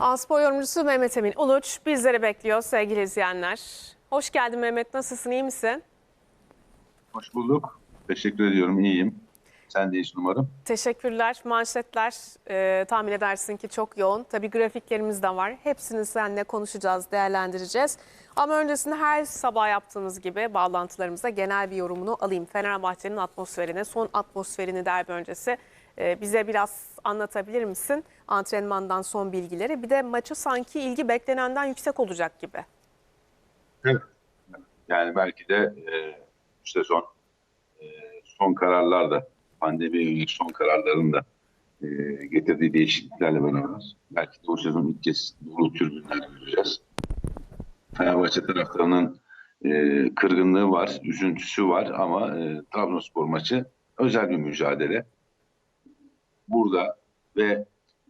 Aspor yorumcusu Mehmet Emin Uluç bizleri bekliyor sevgili izleyenler. Hoş geldin Mehmet, nasılsın, iyi misin? Hoş bulduk. Teşekkür ediyorum. İyiyim. Sen de iyisin umarım. Teşekkürler. Manşetler e, tahmin edersin ki çok yoğun. Tabii grafiklerimiz de var. Hepsini seninle konuşacağız, değerlendireceğiz. Ama öncesinde her sabah yaptığımız gibi bağlantılarımıza genel bir yorumunu alayım. Fenerbahçe'nin atmosferini, son atmosferini derbi öncesi e, bize biraz anlatabilir misin? Antrenmandan son bilgileri. Bir de maçı sanki ilgi beklenenden yüksek olacak gibi. Evet. Yani belki de e, bu sezon e, son kararlar da pandemiye yönelik son kararların da e, getirdiği değişikliklerle beraber belki de bu sezon ilk kez dolu tribünler göreceğiz. Fenerbahçe taraftarının e, kırgınlığı var, üzüntüsü var ama e, Trabzonspor maçı özel bir mücadele. Burada ve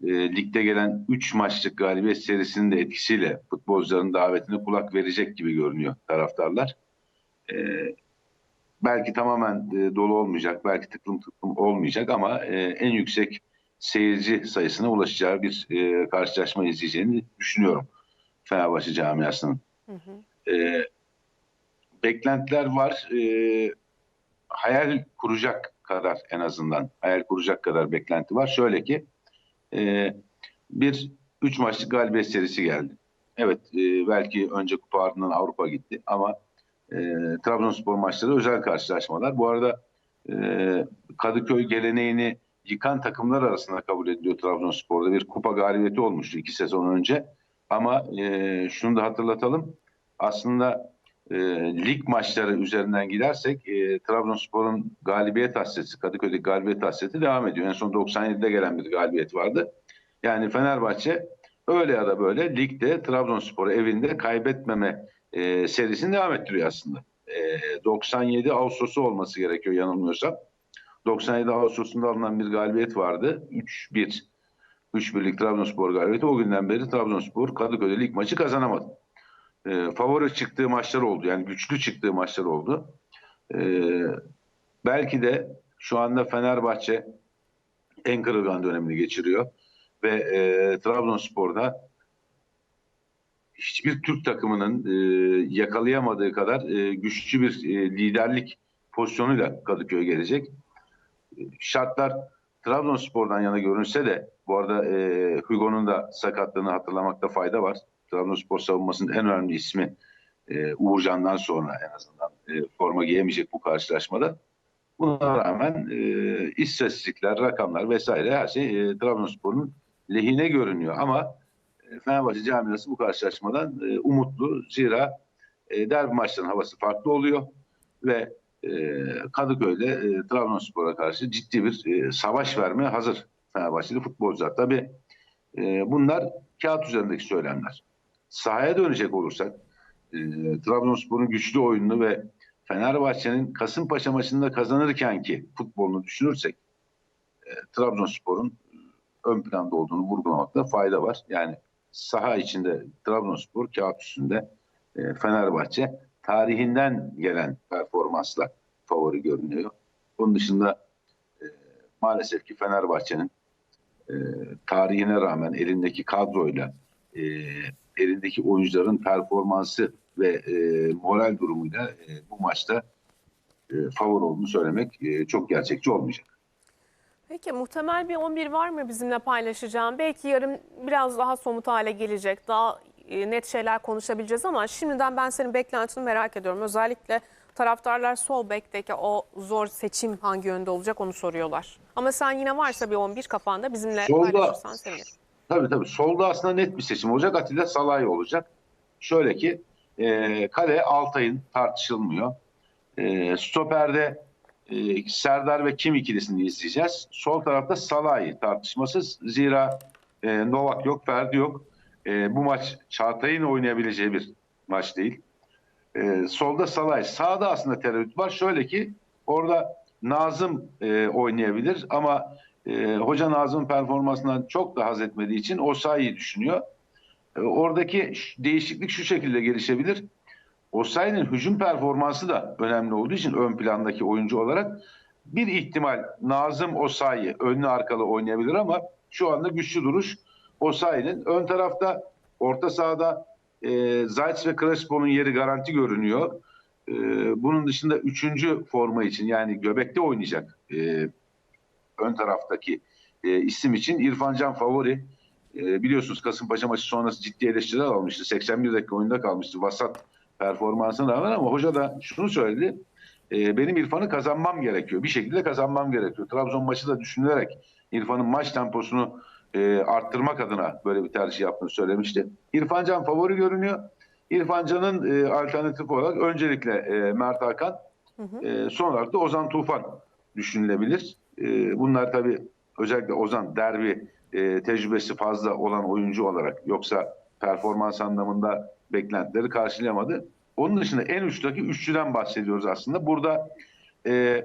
e, ligde gelen 3 maçlık galibiyet serisinin de etkisiyle futbolcuların davetine kulak verecek gibi görünüyor taraftarlar. E, belki tamamen e, dolu olmayacak, belki tıklım tıklım olmayacak ama e, en yüksek seyirci sayısına ulaşacağı bir e, karşılaşma izleyeceğini düşünüyorum Fenerbahçe camiasının. E, beklentiler var. E, hayal kuracak kadar en azından hayal kuracak kadar beklenti var. Şöyle ki e, bir üç maçlık galibiyet serisi geldi. Evet e, belki önce kupa ardından Avrupa gitti ama e, Trabzonspor maçları özel karşılaşmalar. Bu arada e, Kadıköy geleneğini yıkan takımlar arasında kabul ediliyor Trabzonspor'da. Bir kupa galibiyeti olmuştu iki sezon önce. Ama e, şunu da hatırlatalım. Aslında e, lig maçları üzerinden gidersek e, Trabzonspor'un galibiyet hasreti, Kadıköy'deki galibiyet hasreti devam ediyor. En son 97'de gelen bir galibiyet vardı. Yani Fenerbahçe öyle ya da böyle ligde Trabzonspor'u evinde kaybetmeme e, serisini devam ettiriyor aslında. E, 97 Ağustos'u olması gerekiyor yanılmıyorsam. 97 Ağustos'unda alınan bir galibiyet vardı. 3-1. 3-1'lik Trabzonspor galibiyeti. O günden beri Trabzonspor Kadıköy'de lig maçı kazanamadı e, favori çıktığı maçlar oldu. Yani güçlü çıktığı maçlar oldu. E, belki de şu anda Fenerbahçe en kırılgan dönemini geçiriyor. Ve e, Trabzonspor'da hiçbir Türk takımının e, yakalayamadığı kadar e, güçlü bir e, liderlik pozisyonuyla Kadıköy gelecek. E, şartlar Trabzonspor'dan yana görünse de bu arada e, Hugo'nun da sakatlığını hatırlamakta fayda var. Trabzonspor savunmasının en önemli ismi e, Uğurcan'dan sonra en azından e, forma giyemeyecek bu karşılaşmada. Buna rağmen e, istatistikler, rakamlar vesaire her şey e, Trabzonspor'un lehine görünüyor. Ama e, Fenerbahçe camiası bu karşılaşmadan e, umutlu. Zira e, derbi maçlarının havası farklı oluyor ve e, Kadıköy'de e, Trabzonspor'a karşı ciddi bir e, savaş vermeye hazır Fenerbahçeli futbolcular. Tabii e, bunlar kağıt üzerindeki söylemler. Sahaya dönecek olursak e, Trabzonspor'un güçlü oyununu ve Fenerbahçe'nin Kasımpaşa maçında kazanırken ki futbolunu düşünürsek e, Trabzonspor'un ön planda olduğunu vurgulamakta fayda var. Yani saha içinde Trabzonspor kağıt üstünde e, Fenerbahçe tarihinden gelen performansla favori görünüyor. Bunun dışında e, maalesef ki Fenerbahçe'nin e, tarihine rağmen elindeki kadroyla e, elindeki oyuncuların performansı ve e, moral durumuyla e, bu maçta e, favori olduğunu söylemek e, çok gerçekçi olmayacak. Peki muhtemel bir 11 var mı bizimle paylaşacağım? Belki yarın biraz daha somut hale gelecek. Daha e, net şeyler konuşabileceğiz ama şimdiden ben senin beklentini merak ediyorum. Özellikle taraftarlar sol bekteki o zor seçim hangi yönde olacak onu soruyorlar. Ama sen yine varsa bir 11 kafanda bizimle Solda- paylaşırsan sevinirim. Tabii tabii. Solda aslında net bir seçim olacak. Atilla Salahi olacak. Şöyle ki e, kale Altay'ın tartışılmıyor. E, stoperde e, Serdar ve Kim ikilisini izleyeceğiz. Sol tarafta Salahi tartışmasız. Zira e, Novak yok, Ferdi yok. E, bu maç Çağatay'ın oynayabileceği bir maç değil. E, solda Salahi. Sağda aslında tereddüt var. Şöyle ki orada Nazım e, oynayabilir ama e, Hoca Nazım'ın performansından çok da haz etmediği için Osayi'yi düşünüyor. E, oradaki değişiklik şu şekilde gelişebilir. Osayi'nin hücum performansı da önemli olduğu için ön plandaki oyuncu olarak bir ihtimal Nazım Osayi önlü arkalı oynayabilir ama şu anda güçlü duruş Osayi'nin. Ön tarafta orta sahada e, Zayt ve Crespo'nun yeri garanti görünüyor. E, bunun dışında üçüncü forma için yani göbekte oynayacak e, ön taraftaki e, isim için İrfan Can favori. E, biliyorsunuz Kasımpaşa maçı sonrası ciddi eleştiriler almıştı. 81 dakika oyunda kalmıştı vasat performansına rağmen ama hoca da şunu söyledi. E, benim İrfan'ı kazanmam gerekiyor. Bir şekilde kazanmam gerekiyor. Trabzon maçı da düşünülerek İrfan'ın maç temposunu e, arttırmak adına böyle bir tercih yaptığını söylemişti. İrfan Can favori görünüyor. İrfan Can'ın e, alternatif olarak öncelikle e, Mert Hakan, e, son olarak da Ozan Tufan düşünülebilir. E, bunlar tabii özellikle Ozan derbi e, tecrübesi fazla olan oyuncu olarak yoksa performans anlamında beklentileri karşılayamadı. Onun dışında en uçtaki üçlüden bahsediyoruz aslında. Burada e,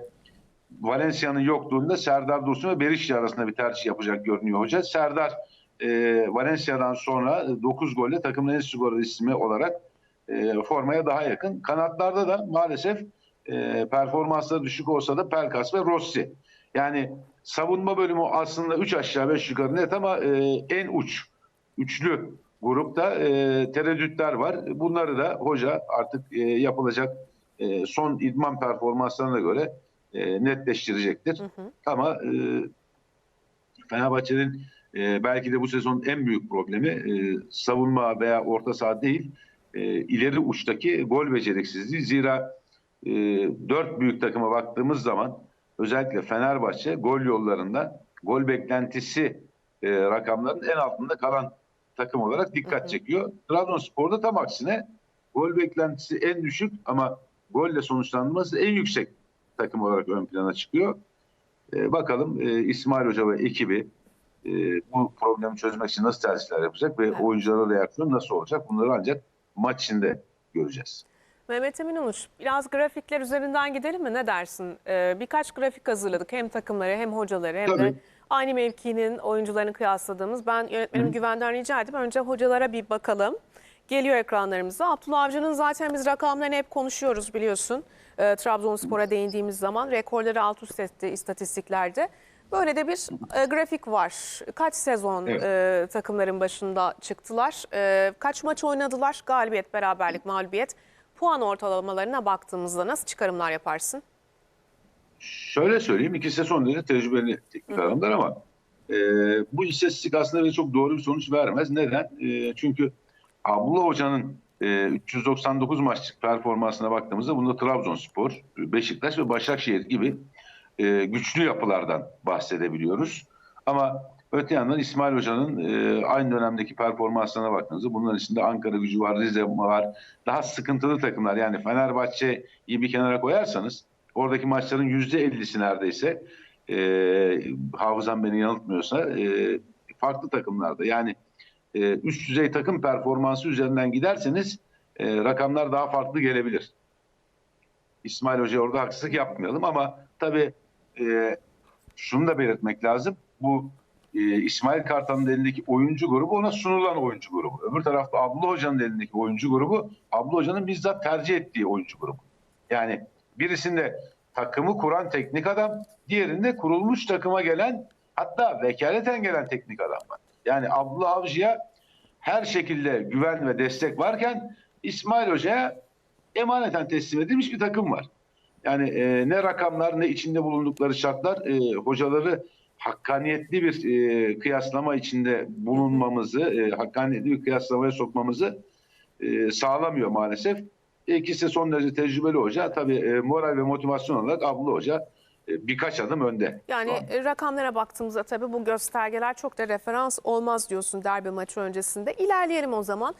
Valencia'nın yokluğunda Serdar Dursun ve Berişi arasında bir tercih yapacak görünüyor hoca. Serdar e, Valencia'dan sonra 9 golle takımın en skorer ismi olarak e, formaya daha yakın. Kanatlarda da maalesef e, performansları düşük olsa da Pelkas ve Rossi. Yani savunma bölümü aslında 3 aşağı 5 yukarı net ama e, en uç üçlü grupta e, tereddütler var. Bunları da hoca artık e, yapılacak e, son idman performanslarına göre e, netleştirecektir. Ama e, Fenerbahçe'nin e, belki de bu sezonun en büyük problemi e, savunma veya orta saha değil, e, ileri uçtaki gol beceriksizliği. Zira e, dört büyük takıma baktığımız zaman özellikle Fenerbahçe gol yollarında gol beklentisi e, rakamların en altında kalan takım olarak dikkat çekiyor. Trabzonspor'da tam aksine gol beklentisi en düşük ama golle sonuçlanması en yüksek takım olarak ön plana çıkıyor. E, bakalım e, İsmail Hoca ve ekibi e, bu problemi çözmek için nasıl tercihler yapacak ve Evet. oyunculara reaksiyon nasıl olacak? Bunları ancak maç içinde göreceğiz. Mehmet Emin Uluç, biraz grafikler üzerinden gidelim mi? Ne dersin? Ee, birkaç grafik hazırladık. Hem takımları hem hocaları hem de Tabii. aynı mevkinin oyuncularını kıyasladığımız. Ben yönetmenim Güven'den rica edip önce hocalara bir bakalım. Geliyor ekranlarımıza. Abdullah Avcı'nın zaten biz rakamlarını hep konuşuyoruz biliyorsun. Ee, Trabzonspor'a değindiğimiz zaman rekorları alt üst etti istatistiklerde. Böyle de bir e, grafik var. Kaç sezon Evet. e, takımların başında çıktılar? E, kaç maç oynadılar? Galibiyet, beraberlik, mağlubiyet. Puan ortalamalarına baktığımızda nasıl çıkarımlar yaparsın? Şöyle söyleyeyim, ikisi de son derece tecrübeli teknik adamlar ama e, bu istatistik aslında çok doğru bir sonuç vermez. Neden? E, çünkü Abdullah Hoca'nın e, 399 maçlık performansına baktığımızda bunda Trabzonspor, Beşiktaş ve Başakşehir gibi e, güçlü yapılardan bahsedebiliyoruz. Ama öte yandan İsmail Hoca'nın e, aynı dönemdeki performanslarına baktığınızda bunların içinde Ankara gücü var, Rize var. Daha sıkıntılı takımlar yani Fenerbahçe'yi bir kenara koyarsanız oradaki maçların %50'si neredeyse e, hafızam beni yanıltmıyorsa e, farklı takımlarda. Yani e, üst düzey takım performansı üzerinden giderseniz e, rakamlar daha farklı gelebilir. İsmail Hoca orada haksızlık yapmayalım ama tabii e, şunu da belirtmek lazım. Bu e, İsmail Kartal'ın elindeki oyuncu grubu ona sunulan oyuncu grubu. Öbür tarafta Abdullah Hoca'nın elindeki oyuncu grubu Abdullah Hoca'nın bizzat tercih ettiği oyuncu grubu. Yani birisinde takımı kuran teknik adam, diğerinde kurulmuş takıma gelen hatta vekaleten gelen teknik adam var. Yani Abdullah Avcı'ya her şekilde güven ve destek varken İsmail Hoca'ya emaneten teslim edilmiş bir takım var. Yani e, ne rakamlar ne içinde bulundukları şartlar e, hocaları hakkaniyetli bir e, kıyaslama içinde bulunmamızı, e, hakkaniyetli bir kıyaslamaya sokmamızı e, sağlamıyor maalesef. İkisi de son derece tecrübeli hoca. Tabii e, moral ve motivasyon olarak Abdullah Hoca e, birkaç adım önde. Yani an. e, rakamlara baktığımızda tabii bu göstergeler çok da referans olmaz diyorsun derbi maçı öncesinde. İlerleyelim o zaman.